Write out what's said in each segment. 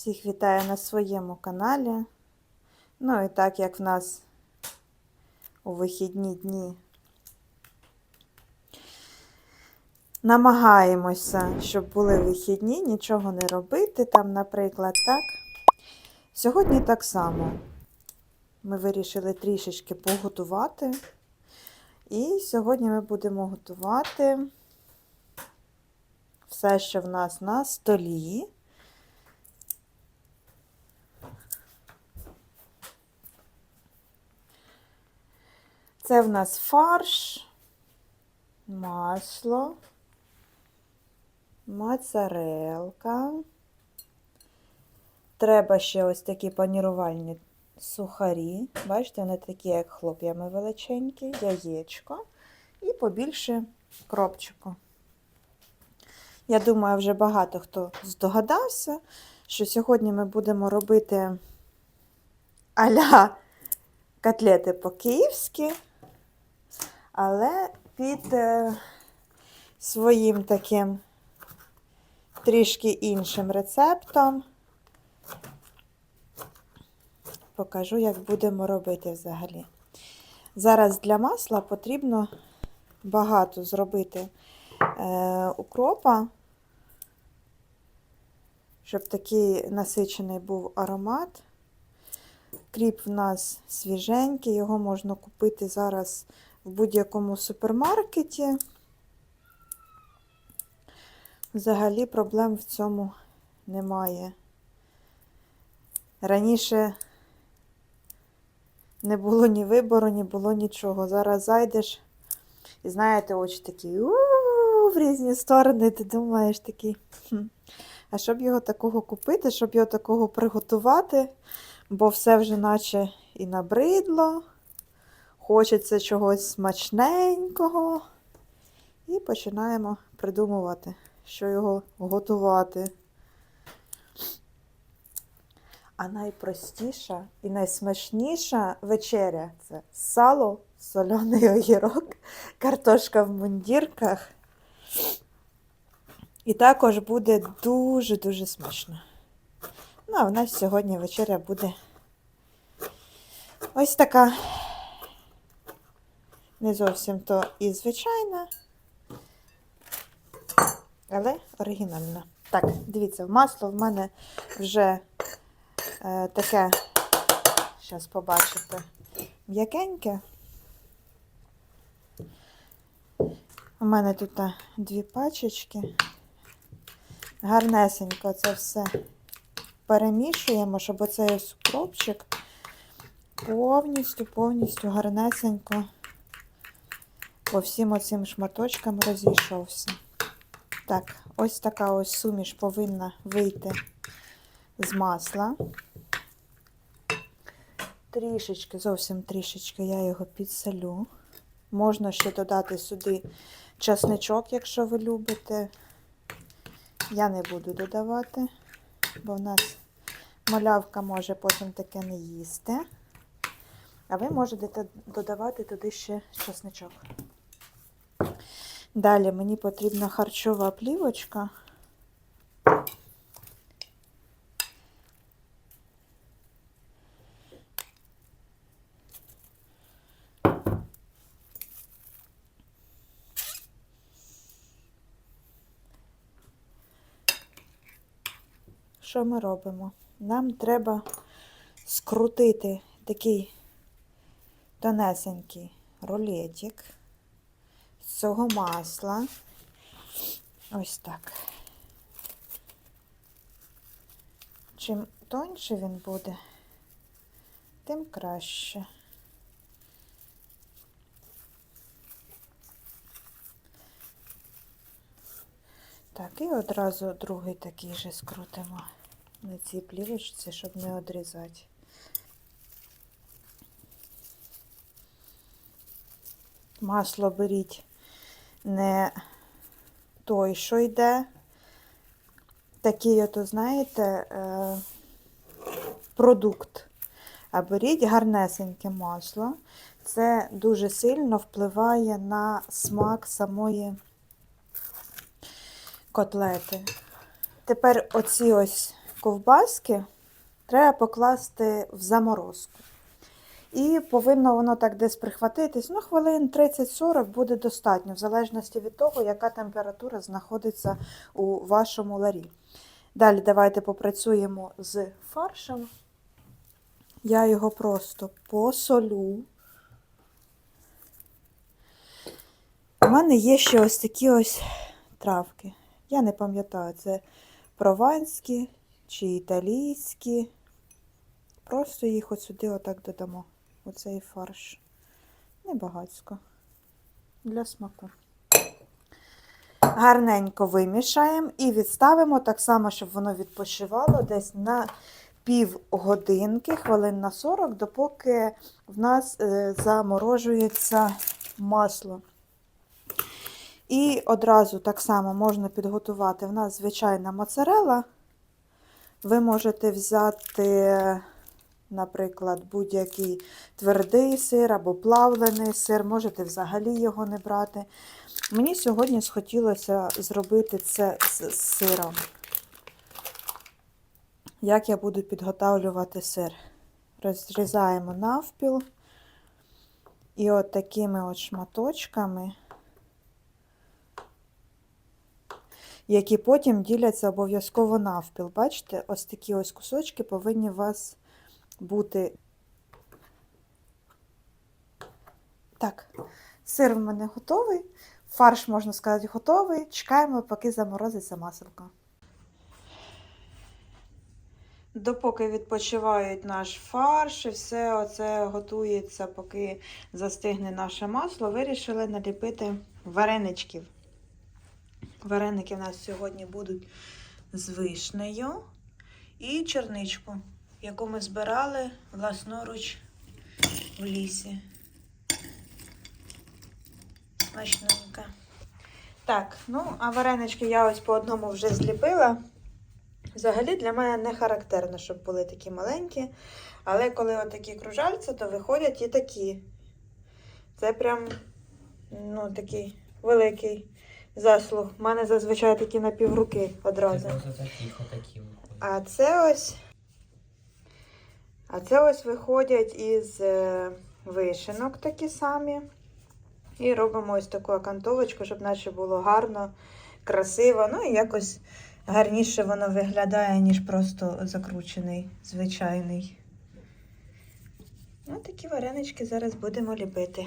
Всіх вітаю на своєму каналі. Ну і так як в нас у вихідні дні намагаємося, щоб були вихідні, нічого не робити, там, наприклад, так. Сьогодні так само ми вирішили трішечки поготувати. І сьогодні ми будемо готувати все, що в нас на столі. Це в нас фарш, масло, моцарелка. Треба ще ось такі панірувальні сухарі. Бачите, вони такі, як хлоп'ями величенькі, яєчко і побільше кропчику. Я думаю, вже багато хто здогадався, що сьогодні ми будемо робити аля котлети по-київськи, але під е, своїм таким трішки іншим рецептом. Покажу, як будемо робити взагалі. Зараз для масла потрібно багато зробити е, укропа, щоб такий насичений був аромат. Кріп в нас свіженький, його можна купити зараз в будь-якому супермаркеті. Взагалі проблем в цьому немає. Раніше не було ні вибору, ні було нічого. Зараз зайдеш і знаєте, очі такі в різні сторони, ти думаєш такий. А щоб його такого купити, щоб його такого приготувати, бо все вже наче і набридло, хочеться чогось смачненького. І починаємо придумувати, що його готувати. А найпростіша і найсмачніша вечеря це сало, соляний огірок, картошка в мундірках. І також буде дуже-дуже смачно. Ну, а в нас сьогодні вечеря буде ось така. Не зовсім то і звичайна, але оригінальна. Так, дивіться, масло в мене вже е, таке, зараз побачите, м'якеньке. У мене тут а, дві пачечки. Гарнесенько це все перемішуємо, щоб оцей укропчик повністю, повністю гарнесенько по всім оцим шматочкам розійшовся. Так, ось така ось суміш повинна вийти з масла. Трішечки, зовсім трішечки я його підсолю. Можна ще додати сюди часничок, якщо ви любите. Я не буду додавати, бо в нас малявка може потім таке не їсти. А ви можете додавати туди ще часничок. Далі мені потрібна харчова плівочка. Що ми робимо? Нам треба скрутити такий тонесенький рулетик цього масла. Ось так. Чим тоньше він буде, тим краще. Так, і одразу другий такий же скрутимо на цій плівочці, щоб не одрізати. Масло беріть не той, що йде. Такий, ото, знаєте, е, продукт. А беріть гарнесеньке масло. Це дуже сильно впливає на смак самої котлети. Тепер оці ось ковбаски треба покласти в заморозку. І повинно воно так десь прихватитись. Ну, хвилин 30-40 буде достатньо, в залежності від того, яка температура знаходиться у вашому ларі. Далі давайте попрацюємо з фаршем. Я його просто посолю. У мене є ще ось такі ось травки. Я не пам'ятаю, це прованські чи італійські. Просто їх от сюди отак додамо. Оцей фарш. Небагацько. Для смаку. Гарненько вимішаємо і відставимо так само, щоб воно відпочивало десь на пів годинки, хвилин на 40, допоки в нас е, заморожується масло. І одразу так само можна підготувати. В нас звичайна моцарела. Ви можете взяти, наприклад, будь-який твердий сир або плавлений сир, можете взагалі його не брати. Мені сьогодні схотілося зробити це з сиром. Як я буду підготавлювати сир? Розрізаємо навпіл. І от такими от шматочками, які потім діляться обов'язково навпіл. Бачите, ось такі ось кусочки повинні вас бути. Так, сир в мене готовий. Фарш, можна сказати, готовий. Чекаємо, поки заморозиться маселко. Допоки відпочивають наш фарш, і все оце готується, поки застигне наше масло, вирішили наліпити вареничків. Вареники у нас сьогодні будуть з вишнею і черничку, яку ми збирали власноруч в лісі. Смачненька. Так, ну, а варенички я ось по одному вже зліпила. Взагалі для мене не характерно, щоб були такі маленькі. Але коли отакі кружальці, то виходять і такі. Це прям ну, такий великий заслуг. У мене зазвичай такі на півруки одразу. Це просто таких отакі. А це ось. А це ось виходять із е, вишенок такі самі. І робимо ось таку окантовочку, щоб наче було гарно, красиво. Ну і якось гарніше воно виглядає, ніж просто закручений, звичайний. Ну, такі варенички зараз будемо ліпити.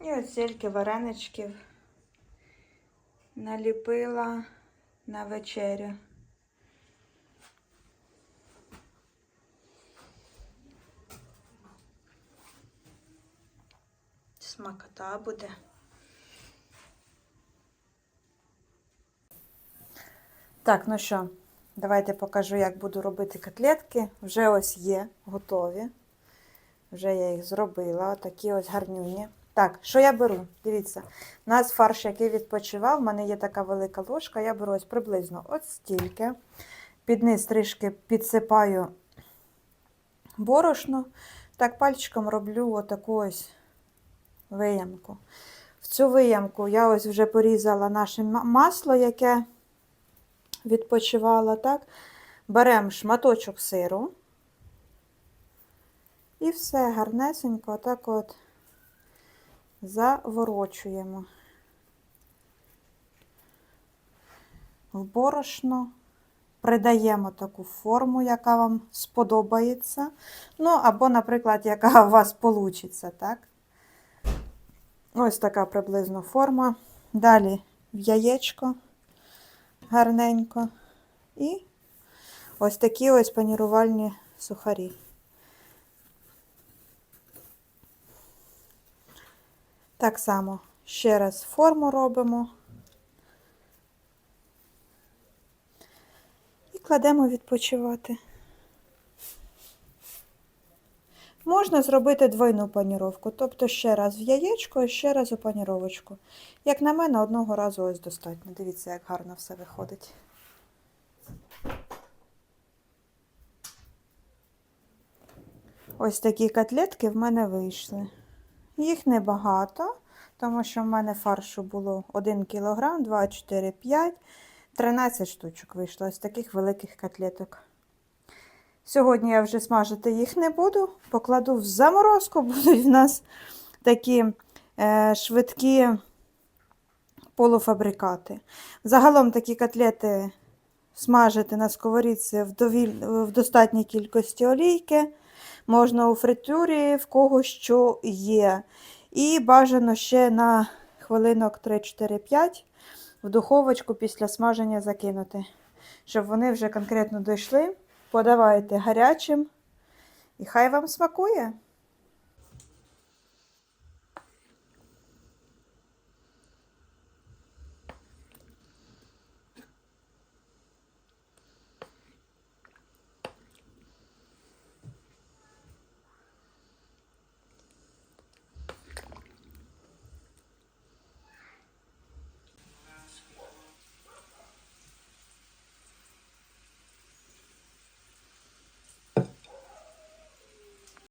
І ось стільки вареничків наліпила на вечерю. Смакота буде. Так, ну що, давайте покажу, як буду робити котлетки. Вже ось є, готові. Вже я їх зробила. Такі ось гарнюні. Так, що я беру? Дивіться, у нас фарш, який відпочивав, в мене є така велика ложка, я беру ось приблизно от стільки. Під низ трішки підсипаю борошно. Так, пальчиком роблю отаку ось виямку. В цю виямку я ось вже порізала наше масло, яке відпочивало. Так? Беремо шматочок сиру. І все гарнесенько, отак от заворочуємо в борошно, придаємо таку форму, яка вам сподобається. Ну, або, наприклад, яка у вас вийде, так? Ось така приблизно форма. Далі в яєчко гарненько. І ось такі ось панірувальні сухарі. Так само ще раз форму робимо і кладемо відпочивати. Можна зробити двойну паніровку, тобто ще раз в яєчко і ще раз у паніровочку. Як на мене, одного разу ось достатньо. Дивіться, як гарно все виходить. Ось такі котлетки в мене вийшли. Їх небагато, тому що в мене фаршу було 1 кг, 2, 4, 5, 13 штучок вийшло ось таких великих котлеток. Сьогодні я вже смажити їх не буду, покладу в заморозку, будуть в нас такі е, швидкі полуфабрикати. Загалом такі котлети смажити на сковорідці в, довіль... в достатній кількості олійки. Можна у фритюрі, в кого що є. І бажано ще на хвилинок 3-4-5 в духовочку після смаження закинути, щоб вони вже конкретно дійшли. Подавайте гарячим. І хай вам смакує.